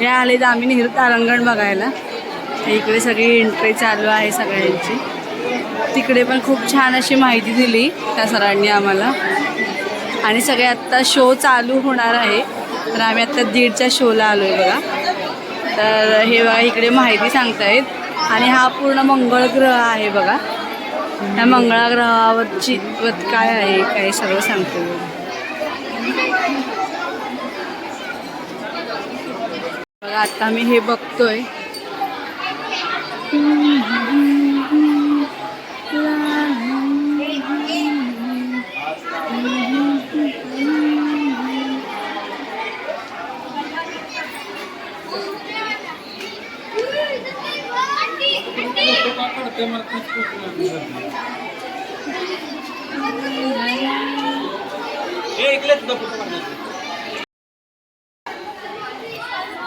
हे आले तर आम्ही नेहरू तारांगण बघायला. इकडे सगळी एंट्री चालू आहे सगळ्यांची. तिकडे पण खूप छान अशी माहिती दिली त्या सरांनी आम्हाला. आणि सगळे आत्ता शो चालू होणार आहे. तर आम्ही आत्ता दीडच्या शोला आलो आहे बघा. तर हे बघा इकडे माहिती सांगतायत. आणि हा पूर्ण मंगळ ग्रह आहे बघा. त्या मंगळाग्रहावरची वत काय आहे काय सगळं सांगते. बघा. बघा आता मी हे बघतोय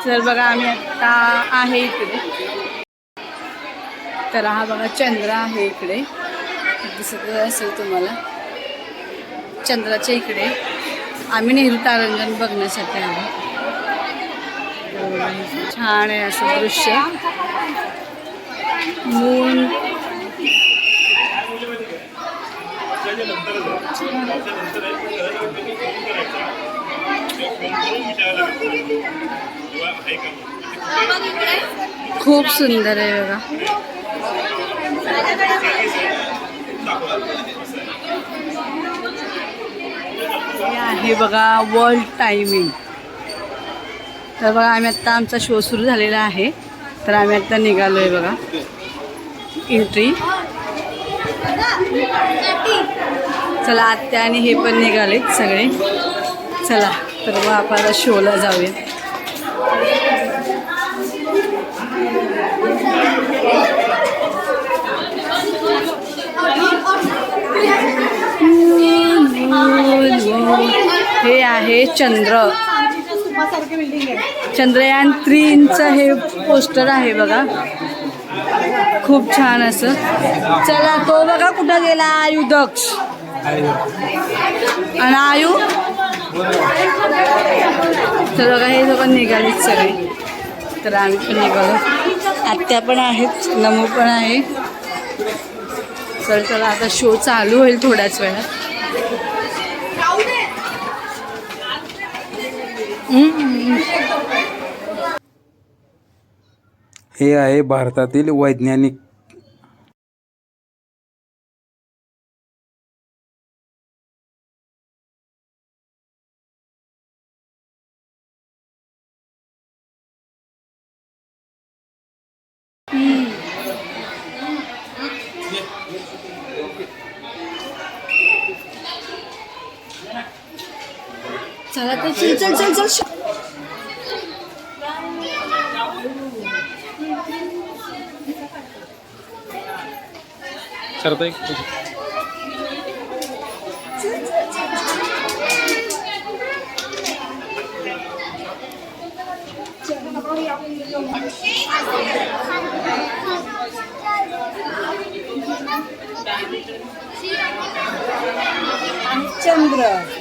तर बघा आम्ही आत्ता आहे इकडे. तर हा बघा चंद्र आहे इकडे. दिसत असेल तुम्हाला. चंद्राच्या इकडे. आम्ही नेहरू तारांगण बघण्यासाठी आलो. छान आहे असं दृश्य. मून खूप सुंदर आहे बघा. हे आहे बघा वर्ल्ड टायमिंग तर बघा आम्ही आत्ता आमचा शो सुरू झालेला आहे. तर आम्ही आत्ता निघालो आहे बघा. एंट्री चला आत्या आणि हे पण निघालेत सगळे. चला तर मग आपण आता शोला जाऊया हे आहे चंद्र. चंद्रयान थ्रीचं हे पोस्टर आहे बघा. खूप छान असं. चला तो बघा कुठं गेला आयु दक्ष. आणि आयु? तर बघा हे सगळं निघालीच सगळे. तर आम्ही पण निघालो आत्या पण आहेत नमू पण आहे. चल चला आता शो चालू होईल थोड्याच वेळात. हे आहे भारतातील वैज्ञानिक चला तर चल चल चल करता चंद्र.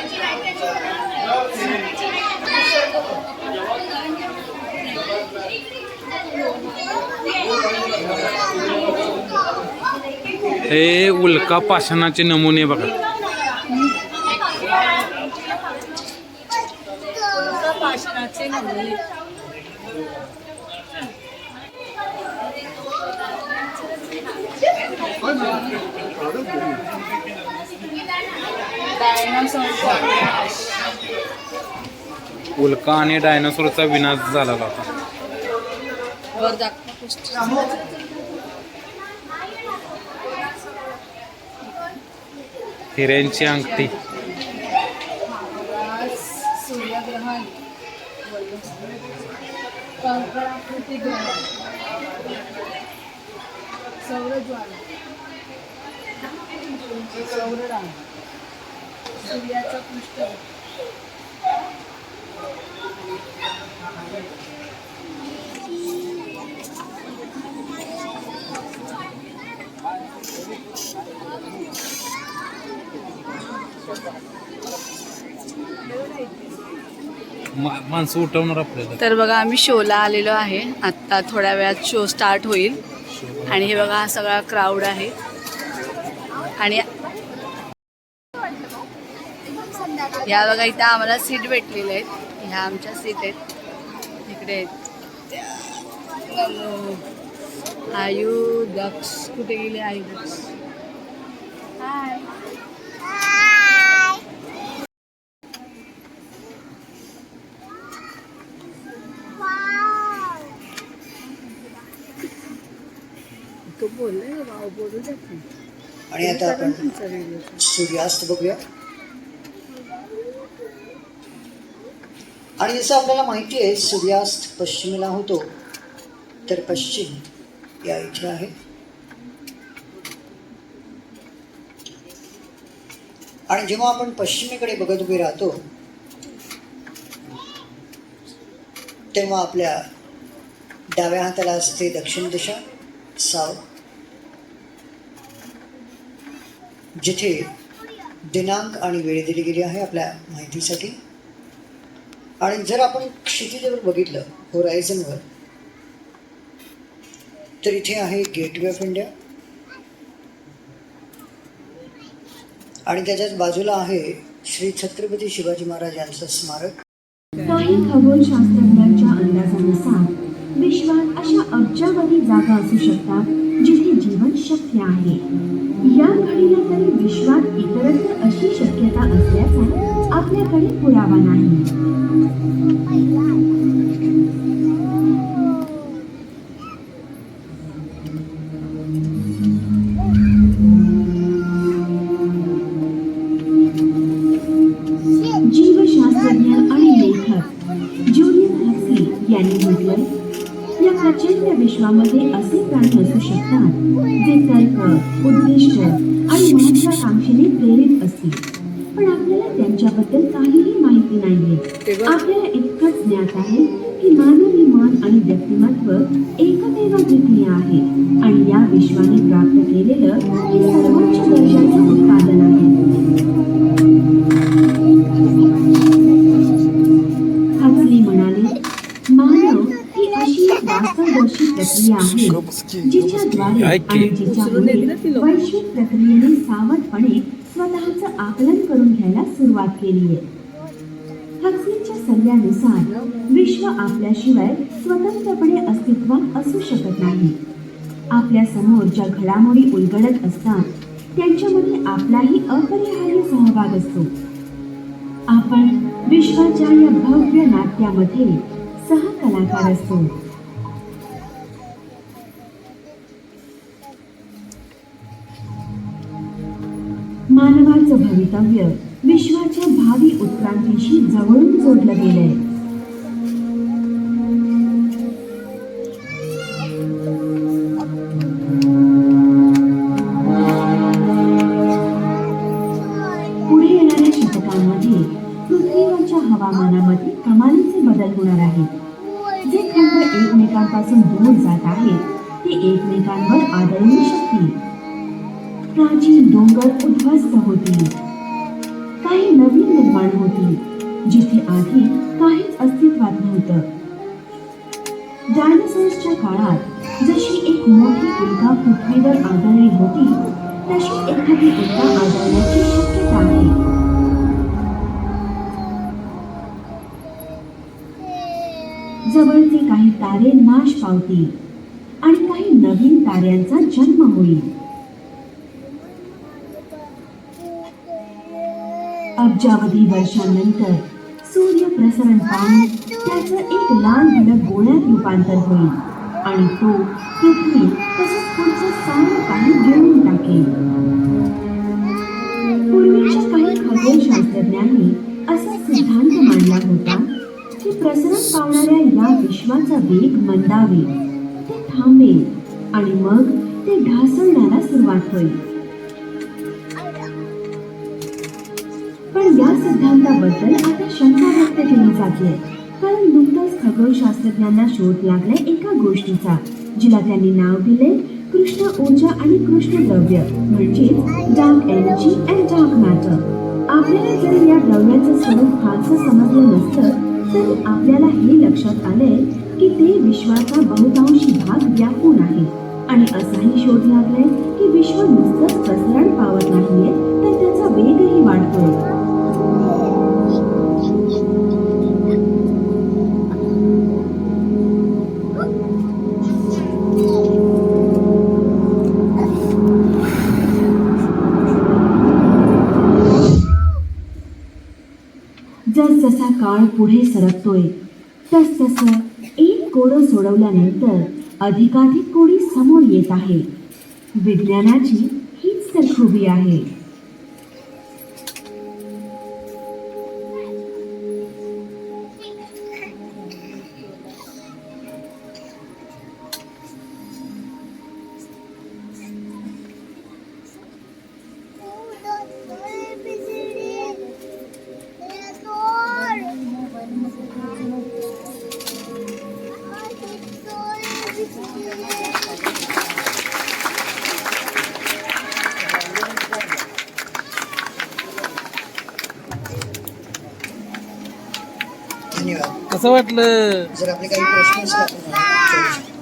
हे उल्का पाषाणाचे नमुने बघा. उल्का आणि डायनासोरचा विनाश झाला होता. हिऱ्यांची अंगठी. आज सूर्यग्रहण सौर सूर्याचा पृष्ठ. माणसं उठवणार आपल्याला. तर बघा आम्ही शोला आलेलो आहे. आत्ता थोड्या वेळात शो स्टार्ट होईल. आणि हे बघा हा सगळा क्राऊड आहे. आणि या बघा इथं आम्हाला सीट भेटलेल्या आहेत. ह्या आमच्या सीट आहेत. इकडे आहेत. आयु दक्ष कुठे गेले आयु दक्ष हाय तो बोललाय भाऊ बोलू देत नाही. आणि आता आपण तुमचा व्हिडिओ सूर्यास्त बघूया. आणि जसं आपल्याला माहिती आहे सूर्यास्त पश्चिमेला होतो तर पश्चिम या इथे आहे. आणि जेव्हा आपण पश्चिमेकडे बघत उभे राहतो तेव्हा आपल्या डाव्या हाताला असते दक्षिण दिशा साव. जिथे दिनांक आणि वेळ दिली गेली आहे आपल्या माहितीसाठी. आणि जर आपण क्षितिजेवर बघितलं होरायझनवर तर इथे आहे गेटवे ऑफ इंडिया आणि त्याच्याच बाजूला आहे श्री छत्रपती शिवाजी महाराज यांचं स्मारक. काही खगोलशास्त्रज्ञांच्या अंदाजानुसार विश्वात अशा अब्जावधी जागा असू शकतात जिथे जीवन शक्य आहे. या घडीला तरी विश्वात इतरत्र अशी शक्यता असल्याचा आपल्याकडे पुरावा नाही. जीवशास्त्रज्ञ आणि लेखक जुलियन हक्सली यांनी म्हटलंय या प्रचंड विश्वामध्ये असे प्राणी असू शकतात जे तर्क उद्दिष्ट आणि महत्वाकांक्षेने प्रेरित असतील. पण आपल्याला त्यांच्याबद्दल काहीही माहिती नाहीये. आपल्याला इतकंच ज्ञात आहे की मानवी मन आणि व्यक्तिमत्व एकमेवाद्वितीय आहे. आणि या विश्वाने प्राप्त केलेलं हे सर्वोच्च दर्जाचं उत्पादन आहे. वैश्विक प्रक्रियेने सावधपणे स्वतःचं आकलन करून घ्यायला सुरुवात केली आहे. हक्सलीच्या सल्ल्यानुसार विश्व आपल्याशिवाय स्वतंत्रपणे अस्तित्वात असू शकत नाही. आपल्यासमोर ज्या घडामोडी उलगडत असतात त्यांच्यामध्ये आपलाही अपरिहार्य सहभाग असतो. आपण विश्वाच्या या भव्य नाट्यामध्ये सहकलाकार असतो. भवितव्य विश्वाच्या भावी उत्क्रांतीशी जवळून जोडलं गेलंय. पुढे येणाऱ्या शतकांमध्ये पृथ्वीवरच्या हवामानामध्ये कमालीचे बदल होणार आहेत. जे खंड एकमेकांपासून दूर जात आहेत ते एकमेकांवर आदळू प्राचीन डोंगर उद्ध्वस्त होती. काही नवीन निर्माण होती जिथे आधी काहीच अस्तित्वात नव्हतं. डायनासॉर्सच्या काळात जशी एक मोठी उल्का पृथ्वीवर आदळली होती तशी एखादी उल्का आदळण्याची शक्यता आहे. जवळचे काही तारे नाश पावतील आणि काही नवीन ताऱ्यांचा जन्म होईल. अब्जावधी वर्षांनंतर सूर्य प्रसरण पाहून त्याचं एक लाल भडक गोळ्यात रूपांतर होईल. आणि तो पृथ्वी तसंच पुढचं सारं काही घेऊन टाकेल. पूर्वीच्या काही खगोलशास्त्रज्ञांनी असा सिद्धांत मांडला होता की प्रसरण पावणाऱ्या या विश्वाचा वेग मंदावेल ते थांबेल आणि मग ते ढासळण्याला सुरुवात होईल. सिद्धांताबद्दल आता शंका व्यक्त केली जाते. कारण नुकतंच खगोलशास्त्रज्ञांना शोध लागलाय एका गोष्टीचा जिला त्यांनी नाव दिले कृष्ण ऊर्जा आणि कृष्ण द्रव्य म्हणजेच dark energy and dark matter आपल्याला जर या द्रव्याचं स्वरूप फारसं समजलं नसतं तरी आपल्याला हे लक्षात आले की ते विश्वाचा बहुतांशी भाग व्यापून आहे. आणि असाही शोध लागलाय की विश्व नुसतंच पसरण पावत नाहीये तर त्याचा वेगही वाढतोय. काळ पुढे सरकतोय. तस तस एक कोडं सोडवल्यानंतर अधिकाधिक कोडी समोर येत आहे. विज्ञानाची हीच तर खूबी आहे. कसं वाटलं. जर आपले काही प्रश्न असतील आपण विचारू शकतो.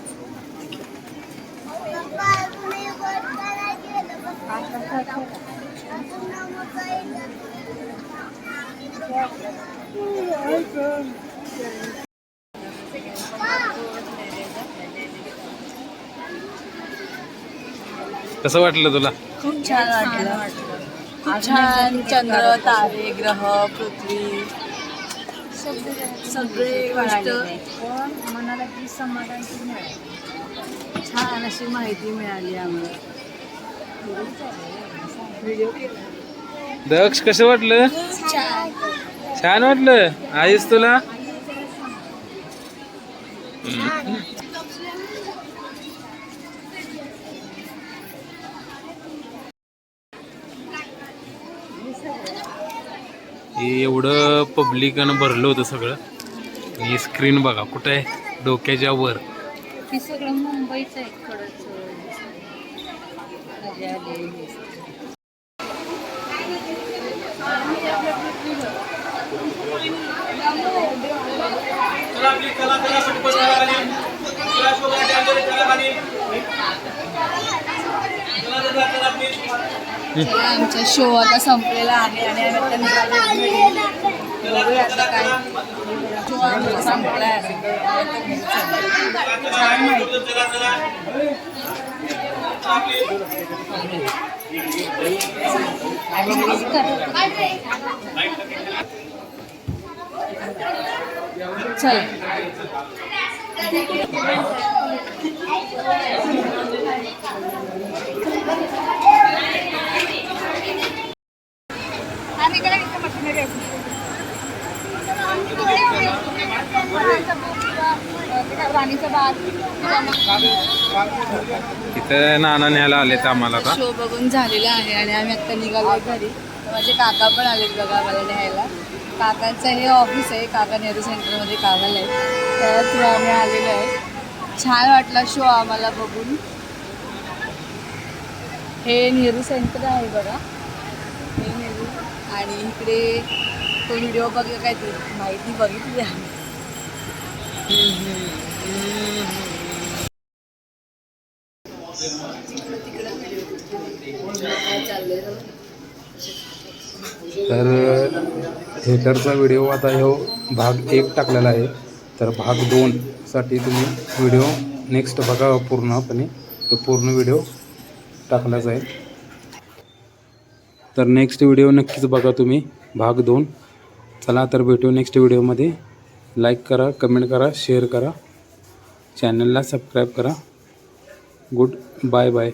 कसं वाटलं तुला? खूप छान वाटलं. खूप छान. चंद्र तारे ग्रह पृथ्वी. सगळे गोष्ट मनाला समाधान मिळाली. छान अशी माहिती मिळाली आम्हाला. दक्ष कसं वाटलं? छान वाटलं. आईस तुला? हे एवढं पब्लिकनं भरलं होतं सगळं. आणि स्क्रीन बघा कुठं आहे? डोक्याच्या वर. सगळं मुंबईचं आहे मजा आली आमचा शो आता संपलेला आहे आणि आम्ही आता निघालो आता काय शो आमचा संपला आहे छान माहिती. चल. तिथं नाना न्यायला आलेत आम्हाला आता. शो बघून झालेला आहे आणि आम्ही आता निघालो घरी. माझे काका पण आलेत बघा आम्हाला न्यायला. काकांचं हे ऑफिस आहे काका नेहरू सेंटरमध्ये कामाला आहे तर थ्रू आम्ही आलेलो आहे. छान वाटला शो आम्हाला बघून. हे नेहरू सेंटर आहे बघा. आणि इकडे तो व्हिडिओ बघ काय माहिती बघितली तर थिएटरचा व्हिडिओ आता ह्यो भाग एक टाकलेला आहे. तर भाग दोनसाठी तुम्ही व्हिडिओ नेक्स्ट बघा पूर्णपणे. तो पूर्ण व्हिडिओ टाकला जाईल तर नेक्स्ट व्हिडिओ नक्कीच बघा तुम्ही भाग दोन. चला तर भेटू नेक्स्ट व्हिडिओमध्ये लाईक करा कमेंट करा शेअर करा. चॅनलला सबस्क्राईब करा. Good bye bye